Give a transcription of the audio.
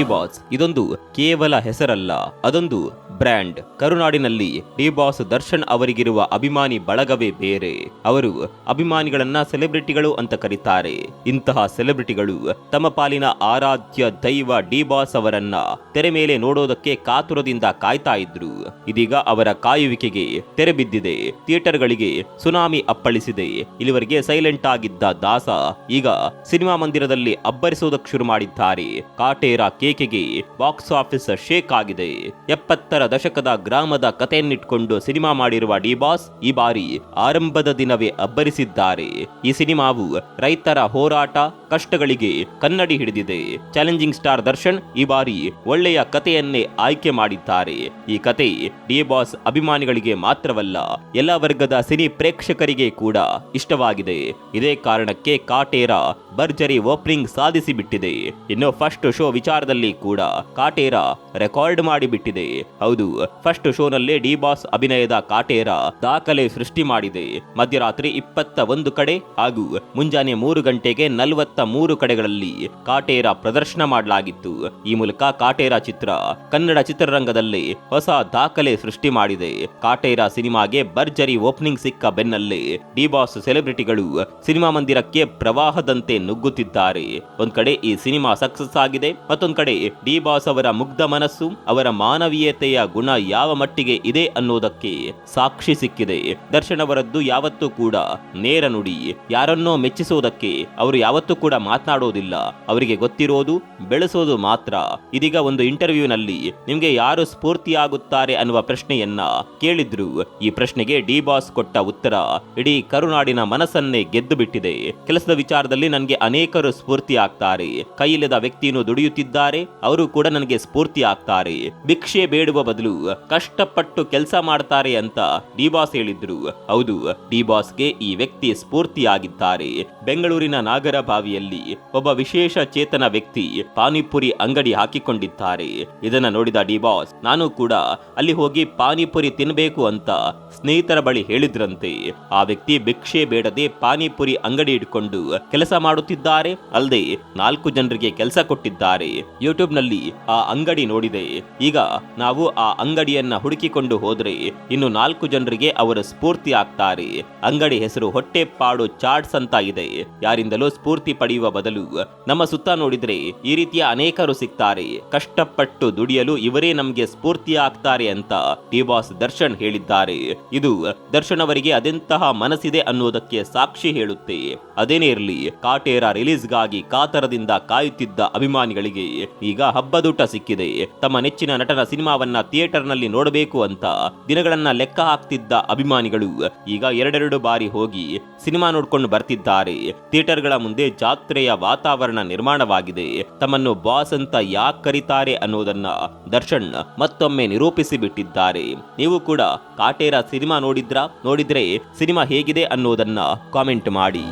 Boss ಇದೊಂದು ಕೇವಲ ಹೆಸರಲ್ಲ ಅದೊಂದು ಬ್ರ್ಯಾಂಡ್. ಕರುನಾಡಿನಲ್ಲಿ ಡಿ ಬಾಸ್ ದರ್ಶನ್ ಅವರಿಗಿರುವ ಅಭಿಮಾನಿ ಬಳಗವೇ ಬೇರೆ. ಅವರು ಅಭಿಮಾನಿಗಳನ್ನ ಸೆಲೆಬ್ರಿಟಿಗಳು ಅಂತ ಕರೀತಾರೆ. ಇಂತಹ ಸೆಲೆಬ್ರಿಟಿಗಳು ತಮ್ಮ ಪಾಲಿನ ಆರಾಧ್ಯ ದೈವ ಡಿ ಬಾಸ್ ಅವರನ್ನ ತೆರೆ ಮೇಲೆ ನೋಡೋದಕ್ಕೆ ಕಾತುರದಿಂದ ಕಾಯ್ತಾ ಇದ್ರು. ಇದೀಗ ಅವರ ಕಾಯುವಿಕೆಗೆ ತೆರೆ ಬಿದ್ದಿದೆ. ಥಿಯೇಟರ್ಗಳಿಗೆ ಸುನಾಮಿ ಅಪ್ಪಳಿಸಿದೆ. ಇಲ್ಲಿವರೆಗೆ ಸೈಲೆಂಟ್ ಆಗಿದ್ದ ದಾಸ ಈಗ ಸಿನಿಮಾ ಮಂದಿರದಲ್ಲಿ ಅಬ್ಬರಿಸೋದಕ್ಕೆ ಶುರು ಮಾಡಿದ್ದಾರೆ. ಕಾಟೇರ ಕೇಕೆಗೆ ಬಾಕ್ಸ್ ಆಫೀಸ್ ಶೇಕ್ ಆಗಿದೆ. ಎಪ್ಪತ್ತರ ದಶಕದ ಗ್ರಾಮದ ಕಥೆಯನ್ನಿಟ್ಕೊಂಡು ಸಿನಿಮಾ ಮಾಡಿರುವ ಡಿ ಬಾಸ್ ಈ ಬಾರಿ ಆರಂಭದ ದಿನವೇ ಅಬ್ಬರಿಸಿದ್ದಾರೆ. ಈ ಸಿನಿಮಾವು ರೈತರ ಹೋರಾಟ ಕಷ್ಟಗಳಿಗೆ ಕನ್ನಡಿ ಹಿಡಿದಿದೆ. ಚಾಲೆಂಜಿಂಗ್ ಸ್ಟಾರ್ ದರ್ಶನ್ ಈ ಬಾರಿ ಒಳ್ಳೆಯ ಕಥೆಯನ್ನೇ ಆಯ್ಕೆ ಮಾಡಿದ್ದಾರೆ. ಈ ಕತೆ ಡಿ ಬಾಸ್ ಅಭಿಮಾನಿಗಳಿಗೆ ಮಾತ್ರವಲ್ಲ, ಎಲ್ಲ ವರ್ಗದ ಸಿನಿ ಪ್ರೇಕ್ಷಕರಿಗೆ ಕೂಡ ಇಷ್ಟವಾಗಿದೆ. ಇದೇ ಕಾರಣಕ್ಕೆ ಕಾಟೇರ ಭರ್ಜರಿ ಓಪನಿಂಗ್ ಸಾಧಿಸಿ ಬಿಟ್ಟಿದೆ ಇನ್ನು ಫಸ್ಟ್ ಶೋ ವಿಚಾರದಲ್ಲಿ ಕೂಡ ಕಾಟೇರ ರೆಕಾರ್ಡ್ ಮಾಡಿಬಿಟ್ಟಿದೆ. ಹೌದು, ಫಸ್ಟ್ ಶೋನಲ್ಲೇ ಡಿ ಬಾಸ್ ಅಭಿನಯದ ಕಾಟೇರ ದಾಖಲೆ ಸೃಷ್ಟಿ ಮಾಡಿದೆ. ಮಧ್ಯರಾತ್ರಿ ಇಪ್ಪತ್ತ ಒಂದು ಕಡೆ ಹಾಗೂ ಮುಂಜಾನೆ ಮೂರು ಗಂಟೆಗೆ ನಲವತ್ತ ಮೂರು ಕಡೆಗಳಲ್ಲಿ ಕಾಟೇರ ಪ್ರದರ್ಶನ ಮಾಡಲಾಗಿತ್ತು. ಈ ಮೂಲಕ ಕಾಟೇರ ಚಿತ್ರ ಕನ್ನಡ ಚಿತ್ರರಂಗದಲ್ಲಿ ಹೊಸ ದಾಖಲೆ ಸೃಷ್ಟಿ ಮಾಡಿದೆ. ಕಾಟೇರ ಸಿನಿಮಾಗೆ ಭರ್ಜರಿ ಓಪನಿಂಗ್ ಸಿಕ್ಕ ಬೆನ್ನಲ್ಲೇ ಡಿ ಬಾಸ್ ಸೆಲೆಬ್ರಿಟಿಗಳು ಸಿನಿಮಾ ಮಂದಿರಕ್ಕೆ ಪ್ರವಾಹದಂತೆ ನುಗ್ಗುತ್ತಿದ್ದಾರೆ. ಒಂದ್ ಕಡೆ ಈ ಸಿನಿಮಾ ಸಕ್ಸಸ್ ಆಗಿದೆ, ಮತ್ತೊಂದ್ ಕಡೆ ಡಿ ಬಾಸ್ ಅವರ ಮುಗ್ಧ ಮನಸ್ಸು, ಅವರ ಮಾನವೀಯತೆಯ ಗುಣ ಯಾವ ಮಟ್ಟಿಗೆ ಇದೆ ಅನ್ನೋದಕ್ಕೆ ಸಾಕ್ಷಿ ಸಿಕ್ಕಿದೆ. ದರ್ಶನ್ ಅವರದ್ದು ಯಾವತ್ತೂ ಕೂಡ ನೇರ ನುಡಿ, ಯಾರನ್ನೋ ಮೆಚ್ಚಿಸುವುದಕ್ಕೆ ಅವರು ಯಾವತ್ತೂ ಕೂಡ ಮಾತನಾಡೋದಿಲ್ಲ. ಅವರಿಗೆ ಗೊತ್ತಿರೋದು ಬೆಳೆಸೋದು ಮಾತ್ರ. ಇದೀಗ ಒಂದು ಇಂಟರ್ವ್ಯೂನಲ್ಲಿ ನಿಮ್ಗೆ ಯಾರು ಸ್ಫೂರ್ತಿಯಾಗುತ್ತಾರೆ ಅನ್ನುವ ಪ್ರಶ್ನೆಯನ್ನ ಕೇಳಿದ್ರು. ಈ ಪ್ರಶ್ನೆಗೆ ಡಿ ಬಾಸ್ ಕೊಟ್ಟ ಉತ್ತರ, ಇಡೀ ಕರುನಾಡಿನ ಮನಸ್ಸನ್ನೇ ಗೆದ್ದು ಬಿಟ್ಟಿದೆ ಕೆಲಸದ ವಿಚಾರದಲ್ಲಿ ನನಗೆ ಅನೇಕರು ಸ್ಫೂರ್ತಿ ಆಗ್ತಾರೆ ಕೈಯಿಲ್ಲದ ವ್ಯಕ್ತಿಯನ್ನು ದುಡಿಯುತ್ತಿದ್ದಾರೆ. ಅವರು ಕೂಡ ನನಗೆ ಸ್ಫೂರ್ತಿ ಆಗ್ತಾರೆ ಭಿಕ್ಷೆ ಬೇಡುವ ಬದಲು ಕಷ್ಟಪಟ್ಟು ಕೆಲಸ ಮಾಡ್ತಾರೆ ಅಂತ ಡಿ ಬಾಸ್ ಹೇಳಿದ್ರು. ಹೌದು, ಡಿ ಬಾಸ್ಗೆ ಈ ವ್ಯಕ್ತಿ ಸ್ಫೂರ್ತಿಯಾಗಿದ್ದಾರೆ. ಬೆಂಗಳೂರಿನ ನಾಗರಬಾವಿಯಲ್ಲಿ ಒಬ್ಬ ವಿಶೇಷ ಚೇತನ ವ್ಯಕ್ತಿ ಪಾನಿಪುರಿ ಅಂಗಡಿ ಹಾಕಿಕೊಂಡಿದ್ದಾರೆ. ಇದನ್ನ ನೋಡಿದ ಡಿ ಬಾಸ್ ನಾನು ಕೂಡ ಅಲ್ಲಿ ಹೋಗಿ ಪಾನಿಪುರಿ ತಿನ್ಬೇಕು ಅಂತ ಸ್ನೇಹಿತರ ಬಳಿ ಹೇಳಿದ್ರಂತೆ. ಆ ವ್ಯಕ್ತಿ ಭಿಕ್ಷೆ ಬೇಡದೆ ಪಾನಿಪುರಿ ಅಂಗಡಿ ಇಟ್ಕೊಂಡು ಕೆಲಸ ಮಾಡುತ್ತಿದ್ದಾರೆ. ಅಲ್ಲದೆ ನಾಲ್ಕು ಜನರಿಗೆ ಕೆಲಸ ಕೊಟ್ಟಿದ್ದಾರೆ. ಯೂಟ್ಯೂಬ್ನಲ್ಲಿ ಆ ಅಂಗಡಿ ನೋಡಿದೆ. ಈಗ ನಾವು ಆ ಅಂಗಡಿಯನ್ನ ಹುಡುಕಿಕೊಂಡು ಹೋದ್ರೆ ಇನ್ನು ನಾಲ್ಕು ಜನರಿಗೆ ಅವರ ಸ್ಫೂರ್ತಿ ಆಗ್ತಾರೆ. ಅಂಗಡಿ ಹೆಸರು ಹೊಟ್ಟೆಪಾಡು ಚಾಟ್ಸ್ ಅಂತ ಇದೆ. ಯಾರಿಂದಲೂ ಸ್ಫೂರ್ತಿ ಪಡೆಯುವ ಬದಲು, ನಮ್ಮ ಸುತ್ತ ನೋಡಿದ್ರೆ ಈ ರೀತಿಯ ಅನೇಕರು ಸಿಗ್ತಾರೆ. ಕಷ್ಟಪಟ್ಟು ದುಡಿಯಲು ಇವರೇ ನಮಗೆ ಸ್ಫೂರ್ತಿ ಆಗ್ತಾರೆ ಅಂತ ಟಿ ಬಾಸ್ ದರ್ಶನ್ ಹೇಳಿದ್ದಾರೆ. ಇದು ದರ್ಶನ್ ಅವರಿಗೆ ಅದೆಂತಹ ಮನಸ್ಸಿದೆ ಅನ್ನೋದಕ್ಕೆ ಸಾಕ್ಷಿ ಹೇಳುತ್ತೆ. ಅದೇನೇ ಇರಲಿ, ಕಾಟೇರ ರಿಲೀಸ್ಗಾಗಿ ಕಾತರದಿಂದ ಕಾಯುತ್ತಿದ್ದ ಅಭಿಮಾನಿಗಳಿಗೆ ಈಗ ಹಬ್ಬದೂಟ ಸಿಕ್ಕಿದೆ. ತಮ್ಮ ನೆಚ್ಚಿನ ನಟನ ಸಿನಿಮಾವನ್ನ ಥಿಯೇಟರ್ನಲ್ಲಿ ನೋಡಬೇಕು ಅಂತ ದಿನಗಳನ್ನ ಲೆಕ್ಕ ಹಾಕ್ತಿದ್ದ ಅಭಿಮಾನಿಗಳು ಈಗ ಎರಡೆರಡು ಬಾರಿ ಹೋಗಿ ಸಿನಿಮಾ ನೋಡ್ಕೊಂಡು ಬರ್ತಿದ್ದಾರೆ. ಥಿಯೇಟರ್ಗಳ ಮುಂದೆ ಜಾತ್ರೆಯ ವಾತಾವರಣ ನಿರ್ಮಾಣವಾಗಿದೆ. ತಮ್ಮನ್ನು ಬಾಸ್ ಅಂತ ಯಾಕೆ ಕರೀತಾರೆ ಅನ್ನೋದನ್ನ ದರ್ಶನ್ ಮತ್ತೊಮ್ಮೆ ನಿರೂಪಿಸಿ ಬಿಟ್ಟಿದ್ದಾರೆ ನೀವು ಕೂಡ ಕಾಟೇರ ಸಿನಿಮಾ ನೋಡಿದ್ರಾ? ನೋಡಿದ್ರೆ ಸಿನಿಮಾ ಹೇಗಿದೆ ಅನ್ನೋದನ್ನ ಕಾಮೆಂಟ್ ಮಾಡಿ.